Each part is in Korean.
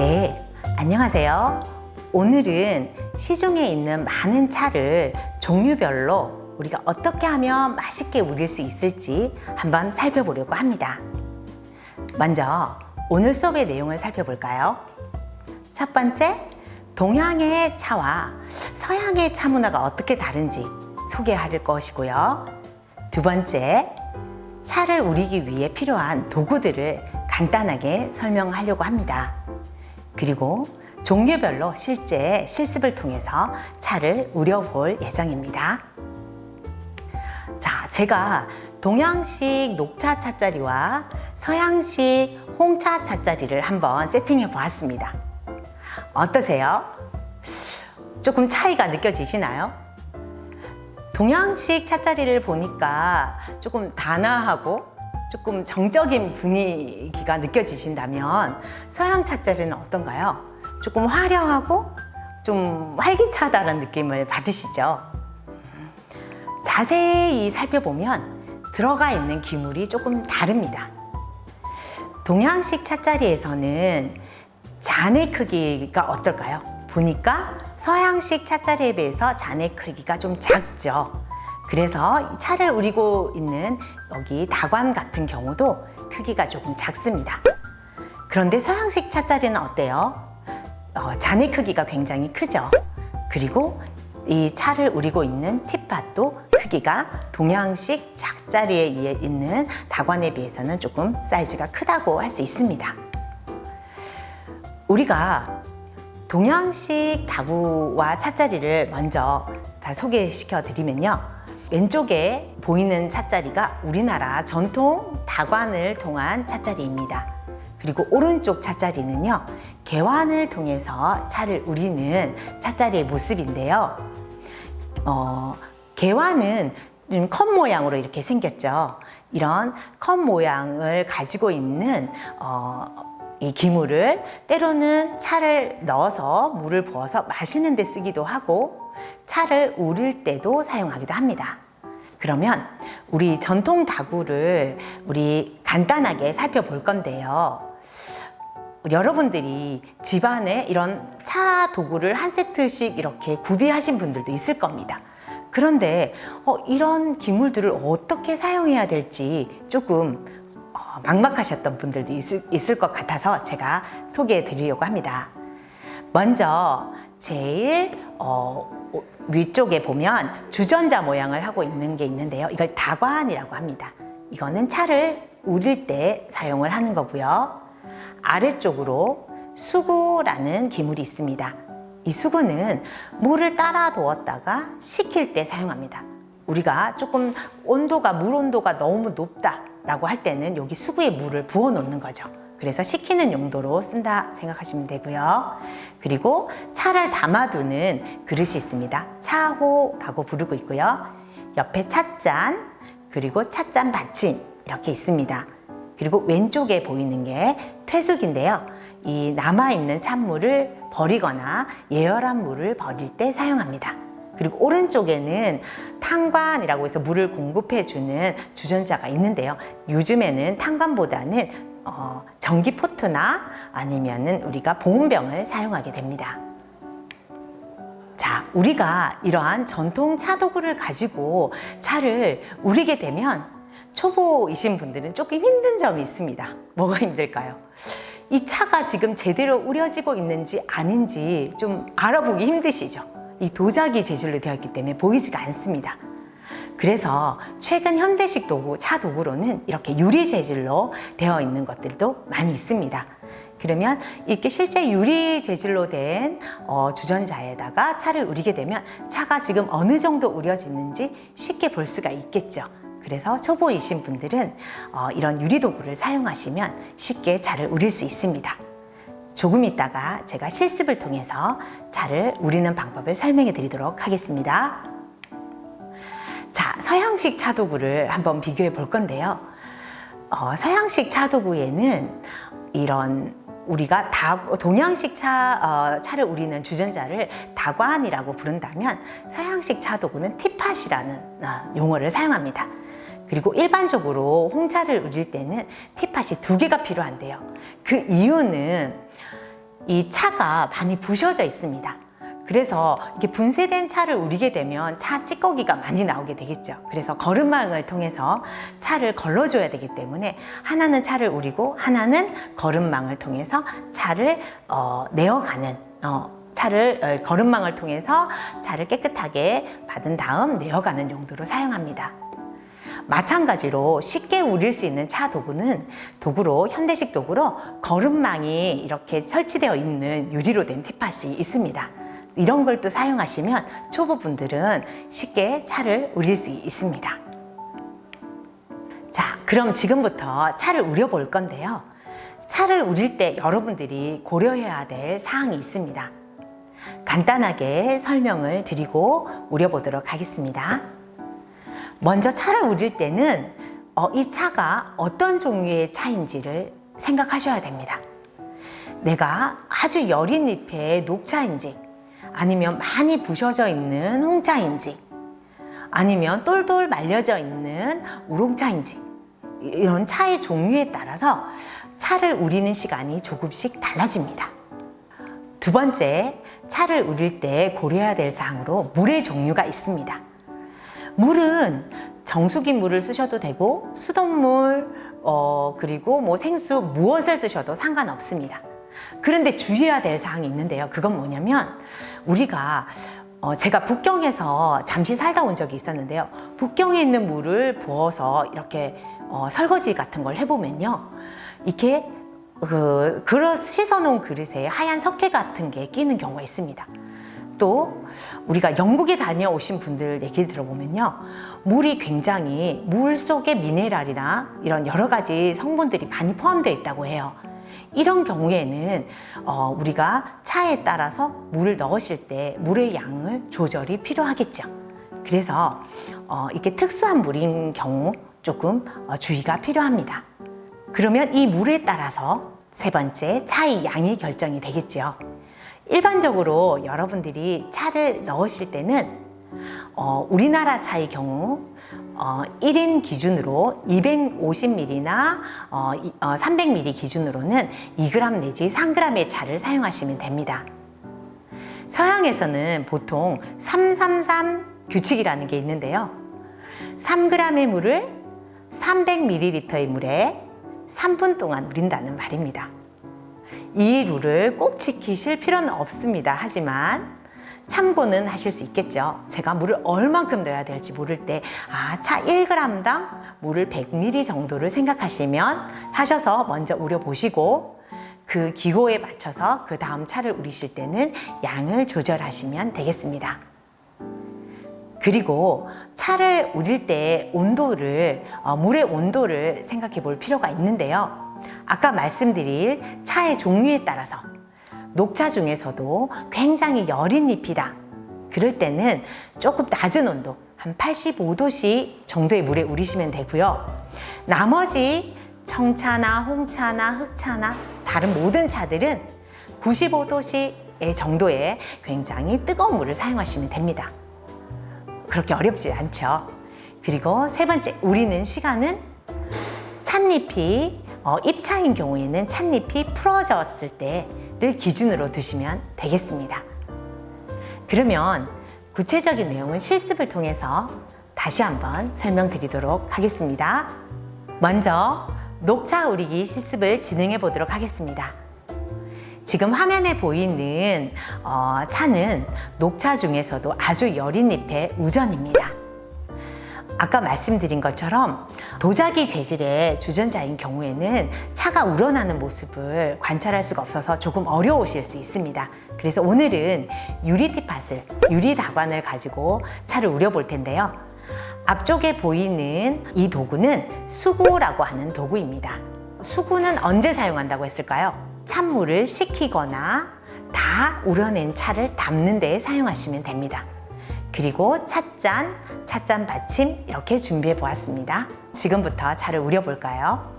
네, 안녕하세요. 오늘은 시중에 있는 많은 차를 종류별로 우리가 어떻게 하면 맛있게 우릴 수 있을지 한번 살펴보려고 합니다. 먼저 오늘 수업의 내용을 살펴볼까요? 첫 번째, 동양의 차와 서양의 차 문화가 어떻게 다른지 소개할 것이고요. 두 번째, 차를 우리기 위해 필요한 도구들을 간단하게 설명하려고 합니다. 그리고 종류별로 실제 실습을 통해서 차를 우려볼 예정입니다. 자, 제가 동양식 녹차 차자리와 서양식 홍차 차자리를 한번 세팅해 보았습니다. 어떠세요? 조금 차이가 느껴지시나요? 동양식 차자리를 보니까 조금 단아하고 조금 정적인 분위기가 느껴지신다면 서양 차자리는 어떤가요? 조금 화려하고 좀 활기차다는 느낌을 받으시죠? 자세히 살펴보면 들어가 있는 기물이 조금 다릅니다. 동양식 차자리에서는 잔의 크기가 어떨까요? 보니까 서양식 차자리에 비해서 잔의 크기가 좀 작죠. 그래서 이 차를 우리고 있는 여기 다관 같은 경우도 크기가 조금 작습니다. 그런데 서양식 차자리는 어때요? 어, 잔의 크기가 굉장히 크죠. 그리고 이 차를 우리고 있는 티팟도 크기가 동양식 작자리에 있는 다관에 비해서는 조금 사이즈가 크다고 할 수 있습니다. 우리가 동양식 다구와 찻자리를 먼저 다 소개시켜 드리면요. 왼쪽에 보이는 찻자리가 우리나라 전통 다관을 통한 찻자리입니다. 그리고 오른쪽 찻자리는요, 개환을 통해서 차를 우리는 찻자리의 모습인데요. 어, 개환은 좀컵 모양으로 이렇게 생겼죠. 이런 컵 모양을 가지고 있는 어, 이 기물을 때로는 차를 넣어서 물을 부어서 마시는 데 쓰기도 하고 차를 우릴 때도 사용하기도 합니다. 그러면 우리 전통 다구를 우리 간단하게 살펴볼 건데요. 여러분들이 집안에 이런 차 도구를 한 세트씩 이렇게 구비하신 분들도 있을 겁니다. 그런데 어, 이런 기물들을 어떻게 사용해야 될지 조금 어, 막막하셨던 분들도 있을, 있을 것 같아서 제가 소개해 드리려고 합니다. 먼저 제일 어, 위쪽에 보면 주전자 모양을 하고 있는 게 있는데요. 이걸 다관이라고 합니다. 이거는 차를 우릴 때 사용을 하는 거고요. 아래쪽으로 수구라는 기물이 있습니다. 이 수구는 물을 따라 두었다가 식힐 때 사용합니다. 우리가 조금 온도가 물 온도가 너무 높다라고 할 때는 여기 수구에 물을 부어 놓는 거죠. 그래서 식히는 용도로 쓴다 생각하시면 되고요. 그리고 차를 담아두는 그릇이 있습니다. 차호라고 부르고 있고요. 옆에 찻잔 그리고 찻잔 받침 이렇게 있습니다. 그리고 왼쪽에 보이는 게 퇴숙인데요. 이 남아있는 찬물을 버리거나 예열한 물을 버릴 때 사용합니다. 그리고 오른쪽에는 탄관이라고 해서 물을 공급해주는 주전자가 있는데요. 요즘에는 탄관보다는 어, 전기 포트나 아니면은 우리가 보온병을 사용하게 됩니다. 자, 우리가 이러한 전통 차도구를 가지고 차를 우리게 되면 초보이신 분들은 조금 힘든 점이 있습니다. 뭐가 힘들까요? 이 차가 지금 제대로 우려지고 있는지 아닌지 좀 알아보기 힘드시죠? 이 도자기 재질로 되어 있기 때문에 보이지가 않습니다. 그래서 최근 현대식 도구, 차 도구로는 이렇게 유리 재질로 되어 있는 것들도 많이 있습니다. 그러면 이렇게 실제 유리 재질로 된 어, 주전자에다가 차를 우리게 되면 차가 지금 어느 정도 우려지는지 쉽게 볼 수가 있겠죠. 그래서 초보이신 분들은 어, 이런 유리 도구를 사용하시면 쉽게 차를 우릴 수 있습니다. 조금 있다가 제가 실습을 통해서 차를 우리는 방법을 설명해 드리도록 하겠습니다. 자, 서양식 차도구를 한번 비교해 볼 건데요. 어, 서양식 차도구에는 이런 우리가 다, 동양식 차, 어, 차를 우리는 주전자를 다관이라고 부른다면 서양식 차도구는 티팟이라는 어, 용어를 사용합니다. 그리고 일반적으로 홍차를 우릴 때는 티팟이 두 개가 필요한데요. 그 이유는 이 차가 많이 부셔져 있습니다. 그래서 이렇게 분쇄된 차를 우리게 되면 차 찌꺼기가 많이 나오게 되겠죠. 그래서 거름망을 통해서 차를 걸러줘야 되기 때문에 하나는 차를 우리고 하나는 거름망을 통해서 차를 어, 내어가는 어, 차를 어, 거름망을 통해서 차를 깨끗하게 받은 다음 내어가는 용도로 사용합니다. 마찬가지로 쉽게 우릴 수 있는 차 도구는 도구로 현대식 도구로 거름망이 이렇게 설치되어 있는 유리로 된 테팟이 있습니다. 이런 걸 또 사용하시면 초보분들은 쉽게 차를 우릴 수 있습니다. 자, 그럼 지금부터 차를 우려 볼 건데요. 차를 우릴 때 여러분들이 고려해야 될 사항이 있습니다. 간단하게 설명을 드리고 우려보도록 하겠습니다. 먼저 차를 우릴 때는 어, 이 차가 어떤 종류의 차인지를 생각하셔야 됩니다. 내가 아주 여린 잎의 녹차인지, 아니면 많이 부셔져 있는 홍차인지, 아니면 똘똘 말려져 있는 우롱차인지, 이런 차의 종류에 따라서 차를 우리는 시간이 조금씩 달라집니다. 두 번째, 차를 우릴 때 고려해야 될 사항으로 물의 종류가 있습니다. 물은 정수기 물을 쓰셔도 되고 수돗물 어, 그리고 뭐 생수 무엇을 쓰셔도 상관없습니다. 그런데 주의해야 될 사항이 있는데요. 그건 뭐냐면 우리가 어, 제가 북경에서 잠시 살다 온 적이 있었는데요. 북경에 있는 물을 부어서 이렇게 어, 설거지 같은 걸 해보면요. 이렇게 그 그릇 씻어놓은 그릇에 하얀 석회 같은 게 끼는 경우가 있습니다. 또 우리가 영국에 다녀오신 분들 얘기를 들어보면요. 물이 굉장히 물 속에 미네랄이나 이런 여러 가지 성분들이 많이 포함되어 있다고 해요. 이런 경우에는 어, 우리가 차에 따라서 물을 넣으실 때 물의 양을 조절이 필요하겠죠. 그래서 어, 이렇게 특수한 물인 경우 조금 어, 주의가 필요합니다. 그러면 이 물에 따라서 세 번째 차의 양이 결정이 되겠죠. 일반적으로 여러분들이 차를 넣으실 때는 어, 우리나라 차의 경우 어, 1인 기준으로 250ml나 어, 이- 어, 300ml 기준으로는 2g 내지 3g의 차를 사용하시면 됩니다. 서양에서는 보통 333 규칙이라는 게 있는데요. 3g의 물을 300ml의 물에 3분 동안 우린다는 말입니다. 이 룰을 꼭 지키실 필요는 없습니다. 하지만 참고는 하실 수 있겠죠. 제가 물을 얼만큼 넣어야 될지 모를 때, 아, 차 1g당 물을 100ml 정도를 생각하시면 하셔서 먼저 우려보시고 그 기호에 맞춰서 그 다음 차를 우리실 때는 양을 조절하시면 되겠습니다. 그리고 차를 우릴 때 온도를 어, 물의 온도를 생각해 볼 필요가 있는데요. 아까 말씀드릴 차의 종류에 따라서 녹차 중에서도 굉장히 여린 잎이다. 그럴 때는 조금 낮은 온도, 한 85도씨 정도의 물에 우리시면 되고요. 나머지 청차나 홍차나 흑차나 다른 모든 차들은 95도씨 정도의 굉장히 뜨거운 물을 사용하시면 됩니다. 그렇게 어렵지 않죠. 그리고 세 번째, 우리는 시간은 찻잎이 어, 잎차인 경우에는 찻잎이 풀어졌을 때를 기준으로 두시면 되겠습니다. 그러면 구체적인 내용은 실습을 통해서 다시 한번 설명드리도록 하겠습니다. 먼저 녹차 우리기 실습을 진행해 보도록 하겠습니다. 지금 화면에 보이는 어, 차는 녹차 중에서도 아주 여린 잎의 우전입니다. 아까 말씀드린 것처럼 도자기 재질의 주전자인 경우에는 차가 우러나는 모습을 관찰할 수가 없어서 조금 어려우실 수 있습니다. 그래서 오늘은 유리 티팟을, 유리 다관을 가지고 차를 우려볼 텐데요. 앞쪽에 보이는 이 도구는 수구라고 하는 도구입니다. 수구는 언제 사용한다고 했을까요? 찬물을 식히거나 다 우려낸 차를 담는 데 사용하시면 됩니다. 그리고 찻잔, 찻잔 받침 이렇게 준비해 보았습니다. 지금부터 차를 우려 볼까요?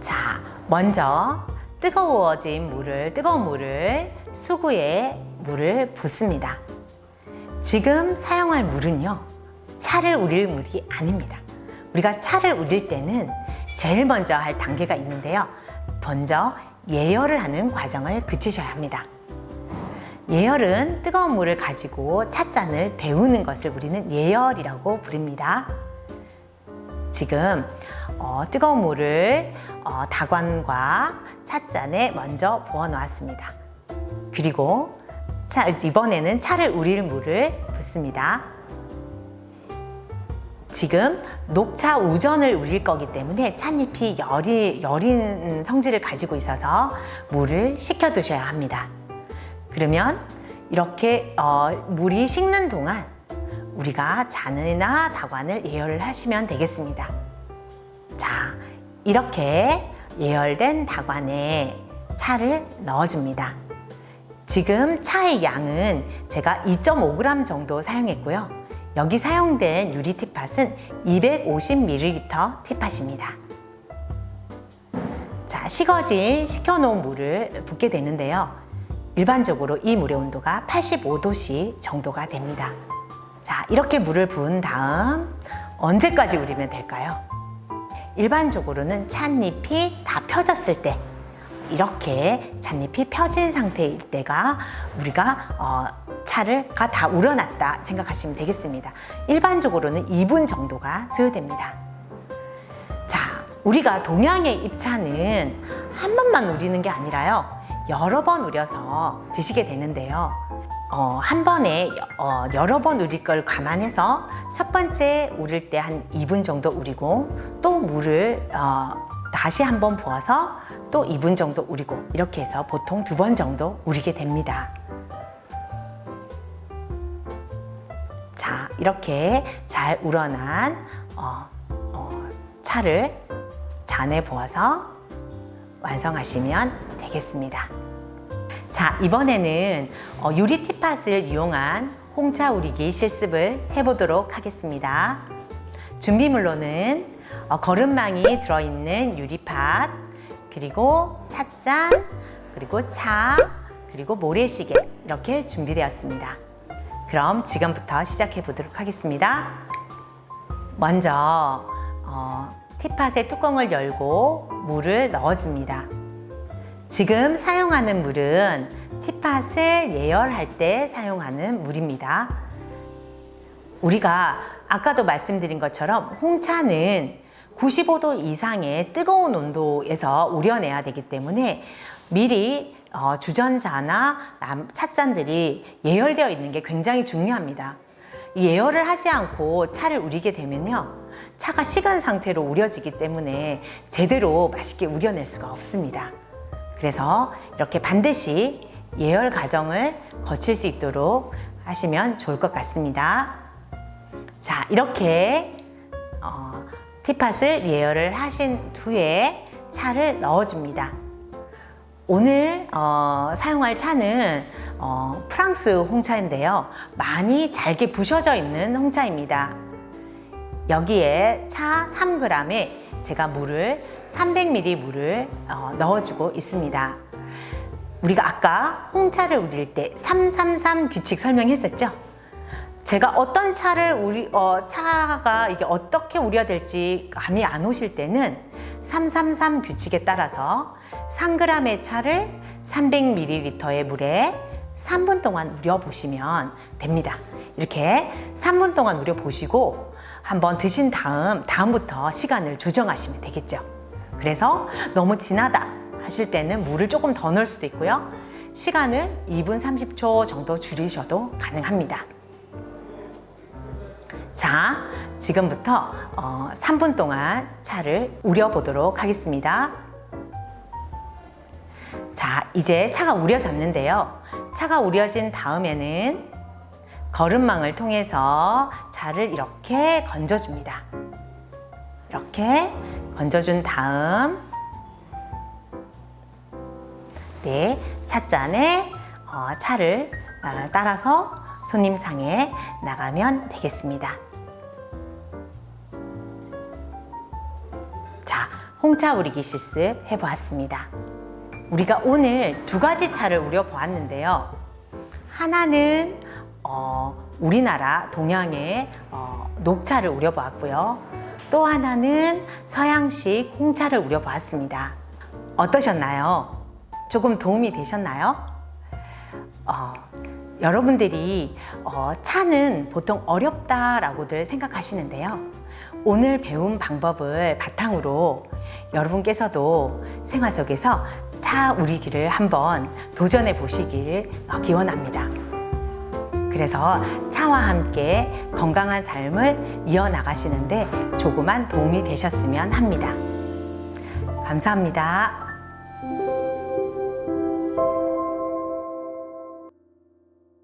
자, 먼저 뜨거워진 물을, 뜨거운 물을 수구에 물을 붓습니다. 지금 사용할 물은요, 차를 우릴 물이 아닙니다. 우리가 차를 우릴 때는 제일 먼저 할 단계가 있는데요. 먼저 예열을 하는 과정을 거치셔야 합니다. 예열은 뜨거운 물을 가지고 찻잔을 데우는 것을 우리는 예열이라고 부릅니다. 지금 어, 뜨거운 물을 어, 다관과 찻잔에 먼저 부어 놓았습니다. 그리고 차, 이번에는 차를 우릴 물을 붓습니다. 지금 녹차 우전을 우릴 거기 때문에 찻잎이 열이, 여린 성질을 가지고 있어서 물을 식혀 두셔야 합니다. 그러면 이렇게 어, 물이 식는 동안 우리가 잔이나 다관을 예열을 하시면 되겠습니다. 자, 이렇게 예열된 다관에 차를 넣어줍니다. 지금 차의 양은 제가 2.5g 정도 사용했고요. 여기 사용된 유리 티팟은 250ml 티팟입니다. 자, 식어진 식혀놓은 물을 붓게 되는데요. 일반적으로 이 물의 온도가 85도씨 정도가 됩니다. 자, 이렇게 물을 부은 다음 언제까지 우리면 될까요? 일반적으로는 찻잎이 다 펴졌을 때 이렇게 찻잎이 펴진 상태일 때가 우리가 어, 차를 다 우려놨다 생각하시면 되겠습니다. 일반적으로는 2분 정도가 소요됩니다. 자, 우리가 동양의 입차는 한 번만 우리는 게 아니라요. 여러 번 우려서 드시게 되는데요. 어, 한 번에 어, 여러 번 우릴 걸 감안해서 첫 번째 우릴 때 한 2분 정도 우리고 또 물을 어, 다시 한 번 부어서 또 2분 정도 우리고 이렇게 해서 보통 두 번 정도 우리게 됩니다. 자, 이렇게 잘 우러난 어, 어, 차를 잔에 부어서 완성하시면 되겠습니다. 자, 이번에는 어, 유리 티팟을 이용한 홍차 우리기 실습을 해보도록 하겠습니다. 준비물로는 어, 거름망이 들어있는 유리팟, 그리고 찻잔, 그리고 차, 그리고 모래시계 이렇게 준비되었습니다. 그럼 지금부터 시작해 보도록 하겠습니다. 먼저 어, 티팟의 뚜껑을 열고 물을 넣어줍니다. 지금 사용하는 물은 티팟을 예열할 때 사용하는 물입니다. 우리가 아까도 말씀드린 것처럼 홍차는 95도 이상의 뜨거운 온도에서 우려내야 되기 때문에 미리 어, 주전자나 남- 찻잔들이 예열되어 있는 게 굉장히 중요합니다. 이 예열을 하지 않고 차를 우리게 되면요. 차가 식은 상태로 우려지기 때문에 제대로 맛있게 우려낼 수가 없습니다. 그래서 이렇게 반드시 예열 과정을 거칠 수 있도록 하시면 좋을 것 같습니다. 자, 이렇게 어, 티팟을 예열을 하신 후에 차를 넣어줍니다. 오늘 어, 사용할 차는 어, 프랑스 홍차인데요. 많이 잘게 부셔져 있는 홍차입니다. 여기에 차 3g에 제가 물을 300ml 물을 어, 넣어주고 있습니다. 우리가 아까 홍차를 우릴 때 333 규칙 설명했었죠? 제가 어떤 차를 우리 어, 차가 이게 어떻게 우려야 될지 감이 안 오실 때는 333 규칙에 따라서 3g의 차를 300ml의 물에 3분 동안 우려 보시면 됩니다. 이렇게 3분 동안 우려 보시고 한번 드신 다음 다음부터 시간을 조정하시면 되겠죠. 그래서 너무 진하다 하실 때는 물을 조금 더 넣을 수도 있고요. 시간을 2분 30초 정도 줄이셔도 가능합니다. 자, 지금부터 어, 3분 동안 차를 우려 보도록 하겠습니다. 자, 이제 차가 우려졌는데요. 차가 우려진 다음에는 거름망을 통해서 차를 이렇게 건져줍니다. 이렇게 건져준 다음, 네, 찻잔에 어, 차를 어, 따라서 손님상에 나가면 되겠습니다. 자, 홍차 우리기 실습 해보았습니다. 우리가 오늘 두 가지 차를 우려 보았는데요. 하나는 어, 우리나라 동양의 어, 녹차를 우려 보았고요. 또 하나는 서양식 홍차를 우려 보았습니다. 어떠셨나요? 조금 도움이 되셨나요? 어, 여러분들이 어, 차는 보통 어렵다라고들 생각하시는데요. 오늘 배운 방법을 바탕으로 여러분께서도 생활 속에서 차 우리기를 한번 도전해 보시길 어, 기원합니다. 그래서 차와 함께 건강한 삶을 이어나가시는데 조그만 도움이 되셨으면 합니다. 감사합니다.